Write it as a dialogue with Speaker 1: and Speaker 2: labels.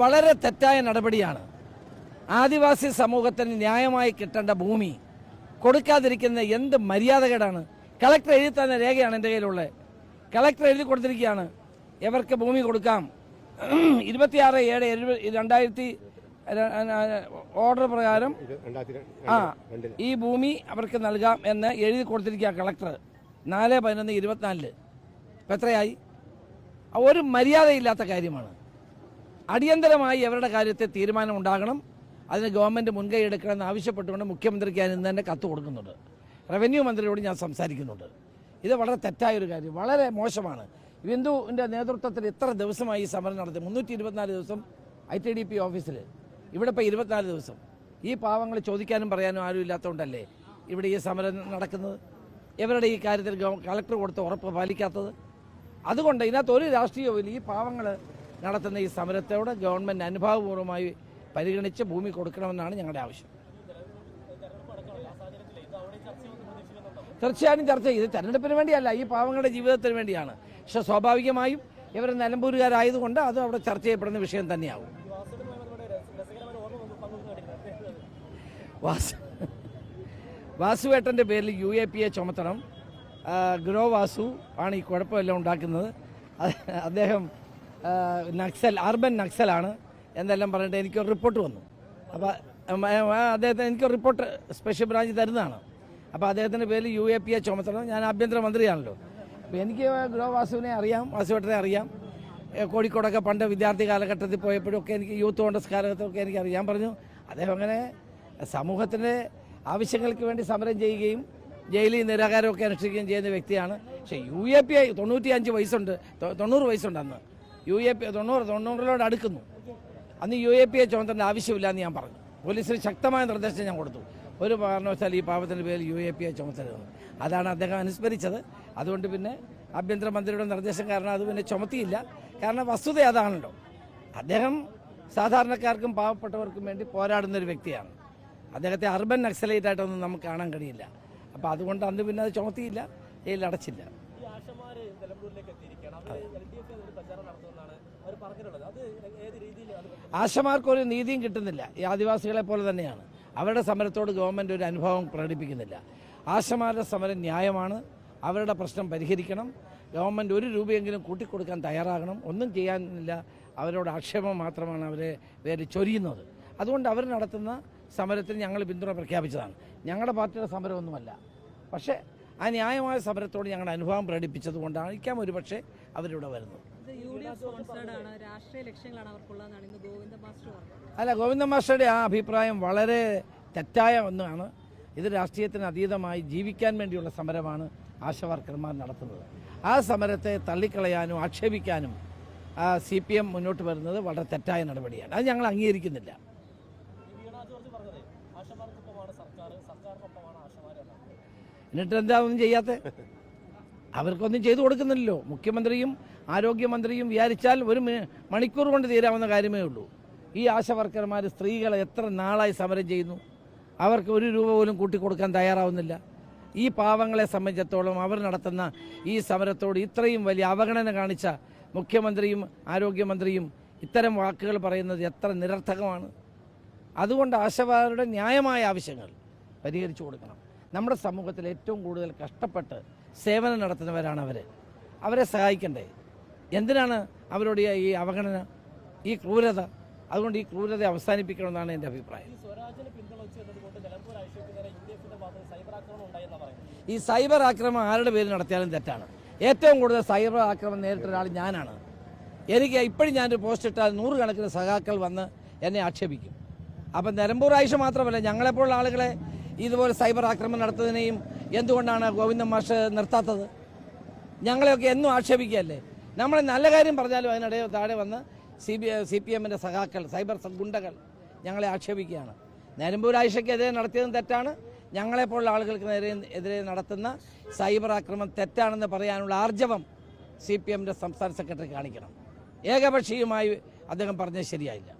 Speaker 1: വളരെ തെറ്റായ നടപടിയാണ്. ആദിവാസി സമൂഹത്തിന് ന്യായമായി കിട്ടേണ്ട ഭൂമി കൊടുക്കാതിരിക്കുന്ന എന്ത് മര്യാദകേടാണ്? കളക്ടർ എഴുതി തന്ന രേഖയാണ് എന്റെ കയ്യിലുള്ളത്. കളക്ടർ എഴുതി കൊടുത്തിരിക്കുകയാണ്. ഇവർക്ക് ഭൂമി കൊടുക്കാം. ഇരുപത്തിയാറ് ഏഴ് രണ്ടായിരത്തി ഓർഡർ പ്രകാരം ആ ഈ ഭൂമി അവർക്ക് നൽകാം എന്ന് എഴുതി കൊടുത്തിരിക്കുക കളക്ടർ. നാല് പതിനൊന്ന് ഇരുപത്തിനാലിൽ ഇപ്പം എത്രയായി? ഒരു മര്യാദയില്ലാത്ത കാര്യമാണ്. അടിയന്തരമായി അവരുടെ കാര്യത്തെ തീരുമാനം ഉണ്ടാകണം. അതിന് ഗവൺമെന്റ് മുൻകൈ എടുക്കണമെന്ന് ആവശ്യപ്പെട്ടുകൊണ്ട് മുഖ്യമന്ത്രിക്ക് ഞാൻ ഇന്ന് തന്നെ കത്ത് കൊടുക്കുന്നുണ്ട്. റവന്യൂ മന്ത്രിയോട് ഞാൻ സംസാരിക്കുന്നുണ്ട്. ഇത് വളരെ തെറ്റായ ഒരു കാര്യം വളരെ മോശമാണ്. ബിന്ദുവിന്റെ നേതൃത്വത്തിൽ ഇത്ര ദിവസമായി ഈ സമരം നടത്തി. മുന്നൂറ്റി ഇരുപത്തിനാല് ദിവസം ഐ ടി ഡി പി ഓഫീസിൽ ഇവിടെ ഇപ്പോൾ ഇരുപത്തിനാല് ദിവസം. ഈ പാവങ്ങൾ ചോദിക്കാനും പറയാനും ആരും ഇല്ലാത്തതുകൊണ്ടല്ലേ ഇവിടെ ഈ സമരം നടക്കുന്നത്? ഇവരുടെ ഈ കാര്യത്തിൽ കളക്ടർ കൊടുത്ത ഉറപ്പ് പാലിക്കാത്തത്? അതുകൊണ്ട് ഇതിനകത്ത് ഒരു രാഷ്ട്രീയവും ഈ പാവങ്ങൾ നടത്തുന്ന ഈ സമരത്തോട് ഗവൺമെന്റ് അനുഭാവപൂർവമായി പരിഗണിച്ച് ഭൂമി കൊടുക്കണമെന്നാണ് ഞങ്ങളുടെ ആവശ്യം. തീർച്ചയായും ചർച്ച ചെയ്ത്. തെരഞ്ഞെടുപ്പിന് വേണ്ടിയല്ല ഈ പാവങ്ങളുടെ ജീവിതത്തിന് വേണ്ടിയാണ്. പക്ഷെ സ്വാഭാവികമായും ഇവർ നിലമ്പൂരുകാരായതുകൊണ്ട് അത് അവിടെ ചർച്ച ചെയ്യപ്പെടുന്ന വിഷയം തന്നെയാവും. വാസു വാസുവേട്ടന്റെ പേരിൽ യു എ പി എ ചുമത്തണം. ഗ്രോ വാസു ആണ് ഈ കുഴപ്പമെല്ലാം ഉണ്ടാക്കുന്നത്. അദ്ദേഹം നക്സൽ അർബൻ നക്സലാണ് എന്നെല്ലാം പറഞ്ഞിട്ട് എനിക്കൊരു റിപ്പോർട്ട് വന്നു. അപ്പോൾ അദ്ദേഹത്തിന് എനിക്കൊരു റിപ്പോർട്ട് സ്പെഷ്യൽ ബ്രാഞ്ച് തരുന്നതാണ്. അപ്പോൾ അദ്ദേഹത്തിന്റെ പേര് യു എ പി എ ചുമത്തണം. ഞാൻ ആഭ്യന്തരമന്ത്രിയാണല്ലോ. അപ്പോൾ എനിക്ക് ഗ്രോ വാസുവിനെ അറിയാം വാസുവേട്ടനെ അറിയാം. കോഴിക്കോടൊക്കെ പണ്ട് വിദ്യാർത്ഥി കാലഘട്ടത്തിൽ പോയപ്പോഴൊക്കെ എനിക്ക് യൂത്ത് കോൺഗ്രസ് കാലഘട്ടമൊക്കെ എനിക്ക് അറിയാൻ പറഞ്ഞു. അദ്ദേഹം അങ്ങനെ സമൂഹത്തിന്റെ ആവശ്യങ്ങൾക്ക് വേണ്ടി സമരം ചെയ്യുകയും ജയിലിൽ നിരാകാരമൊക്കെ അനുഷ്ഠിക്കുകയും ചെയ്യുന്ന വ്യക്തിയാണ്. പക്ഷേ യു എ പി ഐ തൊണ്ണൂറ്റി അഞ്ച് വയസ്സുണ്ട് തൊണ്ണൂറ് വയസ്സുണ്ട് അന്ന്. യു എ പി തൊണ്ണൂറ് തൊണ്ണൂറിലോട് അടുക്കുന്നു. അന്ന് യു എ പി എ ചുമത്തേണ്ട ആവശ്യമില്ല എന്ന് ഞാൻ പറഞ്ഞു. പോലീസിന് ശക്തമായ നിർദ്ദേശം ഞാൻ കൊടുത്തു. ഒരു കാരണവശാൽ ഈ പാപത്തിന്റെ പേരിൽ യു എ പി എ ചുമത്തരുതെന്ന് അതാണ് അദ്ദേഹം അനുസ്മരിച്ചത്. അതുകൊണ്ട് പിന്നെ ആഭ്യന്തരമന്ത്രിയുടെ നിർദ്ദേശം കാരണം അത് പിന്നെ ചുമത്തിയില്ല. കാരണം വസ്തുത അതാണല്ലോ. അദ്ദേഹം സാധാരണക്കാർക്കും പാവപ്പെട്ടവർക്കും വേണ്ടി പോരാടുന്ന ഒരു വ്യക്തിയാണ്. അദ്ദേഹത്തെ അർബൻ നക്സലൈറ്റ് ആയിട്ടൊന്നും നമുക്ക് കാണാൻ കഴിയില്ല. അപ്പോൾ അതുകൊണ്ട് അന്ന് പിന്നെ അത് ചുമത്തിയില്ല ജയിലിൽ അടച്ചില്ല.
Speaker 2: ഈ ആശമാര് നിലമ്പൂരിലേക്ക് എത്തിയിരിക്കുകയാണ് അവർ എൽ ഡി എഫ് ഒരു പ്രചാരണം നടത്തുമെന്നാണ് അവർ പറഞ്ഞിട്ടുള്ളത്. അത് ഏത് രീതിയിൽ അത്
Speaker 1: ആശമാർക്ക് നീതിയും കിട്ടുന്നില്ല. ഈ ആദിവാസികളെ പോലെ തന്നെയാണ്. അവരുടെ സമരത്തോട് ഗവൺമെന്റ് ഒരു അനുഭവം പ്രകടിപ്പിക്കുന്നില്ല. ആശമാരുടെ സമരം ന്യായമാണ്. അവരുടെ പ്രശ്നം പരിഹരിക്കണം. ഗവൺമെന്റ് ഒരു രൂപയെങ്കിലും കൂട്ടിക്കൊടുക്കാൻ തയ്യാറാകണം. ഒന്നും ചെയ്യാനില്ല. അവരോട് ആക്ഷേപം മാത്രമാണ് അവരെ പേര് ചൊരിയുന്നത്. അതുകൊണ്ട് അവർ നടത്തുന്ന സമരത്തിന് ഞങ്ങൾ പിന്തുണ പ്രഖ്യാപിച്ചതാണ്. ഞങ്ങളുടെ പാർട്ടിയുടെ സമരമൊന്നുമല്ല. പക്ഷേ ആ ന്യായമായ സമരത്തോട് ഞങ്ങളുടെ അനുഭവം പ്രകടിപ്പിച്ചതുകൊണ്ടായിരിക്കാം ഒരു പക്ഷേ അവരിവിടെ വരുന്നത്.
Speaker 3: ഇത് യു ഡി ആണ് രാഷ്ട്രീയ ലക്ഷ്യങ്ങളാണ് അവർക്കുള്ളതെന്നാണ് ഇന്ന് ഗോവിന്ദ മാസ്റ്റർ പറഞ്ഞത്.
Speaker 1: അല്ല ഗോവിന്ദ മാസ്റ്ററുടെ ആ അഭിപ്രായം വളരെ തെറ്റായ ഒന്നാണ്. ഇത് രാഷ്ട്രീയത്തിന് അതീതമായി ജീവിക്കാൻ വേണ്ടിയുള്ള സമരമാണ് ആശാവർക്കർമാർ നടത്തുന്നത്. ആ സമരത്തെ തള്ളിക്കളയാനും ആക്ഷേപിക്കാനും സി പി എം മുന്നോട്ട് വരുന്നത് വളരെ തെറ്റായ നടപടിയാണ്. അത് ഞങ്ങൾ അംഗീകരിക്കുന്നില്ല.
Speaker 2: സർക്കാർ സർക്കാരിനൊപ്പമാണ്
Speaker 1: എന്നിട്ട് എന്താ ഒന്നും ചെയ്യാത്ത? അവർക്കൊന്നും ചെയ്തു കൊടുക്കുന്നില്ലല്ലോ. മുഖ്യമന്ത്രിയും ആരോഗ്യമന്ത്രിയും വിചാരിച്ചാൽ ഒരു മണിക്കൂർ കൊണ്ട് തീരാവുന്ന കാര്യമേ ഉള്ളൂ. ഈ ആശാവർക്കർമാർ സ്ത്രീകളെ എത്ര നാളായി സമരം ചെയ്യുന്നു? അവർക്ക് ഒരു രൂപ പോലും കൂട്ടിക്കൊടുക്കാൻ തയ്യാറാവുന്നില്ല. ഈ പാവങ്ങളെ സംബന്ധിച്ചിടത്തോളം അവർ നടത്തുന്ന ഈ സമരത്തോട് ഇത്രയും വലിയ അവഗണന കാണിച്ച മുഖ്യമന്ത്രിയും ആരോഗ്യമന്ത്രിയും ഇത്തരം വാക്കുകൾ പറയുന്നത് എത്ര നിരർത്ഥകമാണ്. അതുകൊണ്ട് ആശവാരുടെ ന്യായമായ ആവശ്യങ്ങൾ പരിഹരിച്ചു കൊടുക്കണം. നമ്മുടെ സമൂഹത്തിൽ ഏറ്റവും കൂടുതൽ കഷ്ടപ്പെട്ട് സേവനം നടത്തുന്നവരാണ് അവർ അവരെ സഹായിക്കണ്ടേ? എന്തിനാണ് അവരോട് ഈ- അവഗണന ഈ ക്രൂരത? അതുകൊണ്ട് ഈ ക്രൂരത അവസാനിപ്പിക്കണമെന്നാണ് എന്റെ അഭിപ്രായം.
Speaker 2: ഈ സൈബർ ആക്രമണം
Speaker 1: ആരുടെ പേര് നടത്തിയാലും തെറ്റാണ്. ഏറ്റവും കൂടുതൽ സൈബർ ആക്രമണം നേരിട്ട ഒരാൾ ഞാനാണ്. എനിക്ക് ഇപ്പോഴും ഞാനൊരു പോസ്റ്റ് ഇട്ടാൽ നൂറുകണക്കിന് സഖാക്കൾ വന്ന് എന്നെ ആക്ഷേപിക്കും. അപ്പം നിലമ്പൂർ ആയിഷ മാത്രമല്ല ഞങ്ങളെപ്പോലുള്ള ആളുകളെ ഇതുപോലെ സൈബർ ആക്രമണം നടത്തുന്നതിനെയും എന്തുകൊണ്ടാണ് ഗോവിന്ദൻ മാഷ് നിർത്താത്തത്? ഞങ്ങളെയൊക്കെ എന്നും ആക്ഷേപിക്കുകയല്ലേ? നമ്മൾ നല്ല കാര്യം പറഞ്ഞാലും അതിനിടെ താഴെ വന്ന് സി ബി സി പി എമ്മിന്റെ സഖാക്കൾ സൈബർ ഗുണ്ടകൾ ഞങ്ങളെ ആക്ഷേപിക്കുകയാണ്. നിലമ്പൂർ ആയിഷയ്ക്കെതിരെ നടത്തിയതും തെറ്റാണ്. ഞങ്ങളെപ്പോലുള്ള ആളുകൾക്ക് നേരെ എതിരെ നടത്തുന്ന സൈബർ ആക്രമണം തെറ്റാണെന്ന് പറയാനുള്ള ആർജവം സി പി എമ്മിന്റെ സംസ്ഥാന സെക്രട്ടറി കാണിക്കണം. ഏകപക്ഷീയമായി അദ്ദേഹം പറഞ്ഞത് ശരിയായില്ല.